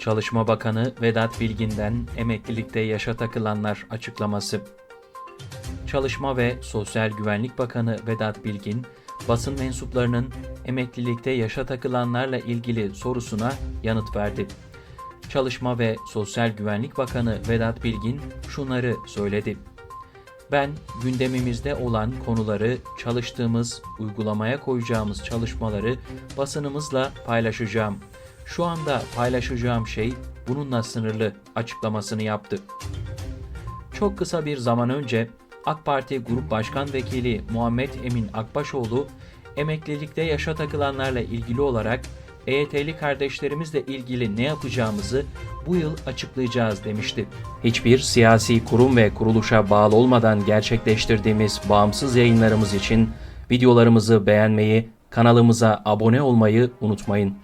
Çalışma Bakanı Vedat Bilgin'den emeklilikte yaşa takılanlar açıklaması. Çalışma ve Sosyal Güvenlik Bakanı Vedat Bilgin, basın mensuplarının emeklilikte yaşa takılanlarla ilgili sorusuna yanıt verdi. Çalışma ve Sosyal Güvenlik Bakanı Vedat Bilgin şunları söyledi. Ben gündemimizde olan konuları, çalıştığımız, uygulamaya koyacağımız çalışmaları basınımızla paylaşacağım. Şu anda paylaşacağım şey bununla sınırlı açıklamasını yaptı. Çok kısa bir zaman önce AK Parti Grup Başkan Vekili Muhammed Emin Akbaşoğlu emeklilikte yaşa takılanlarla ilgili olarak EYT'li kardeşlerimizle ilgili ne yapacağımızı bu yıl açıklayacağız demişti. Hiçbir siyasi kurum ve kuruluşa bağlı olmadan gerçekleştirdiğimiz bağımsız yayınlarımız için videolarımızı beğenmeyi, kanalımıza abone olmayı unutmayın.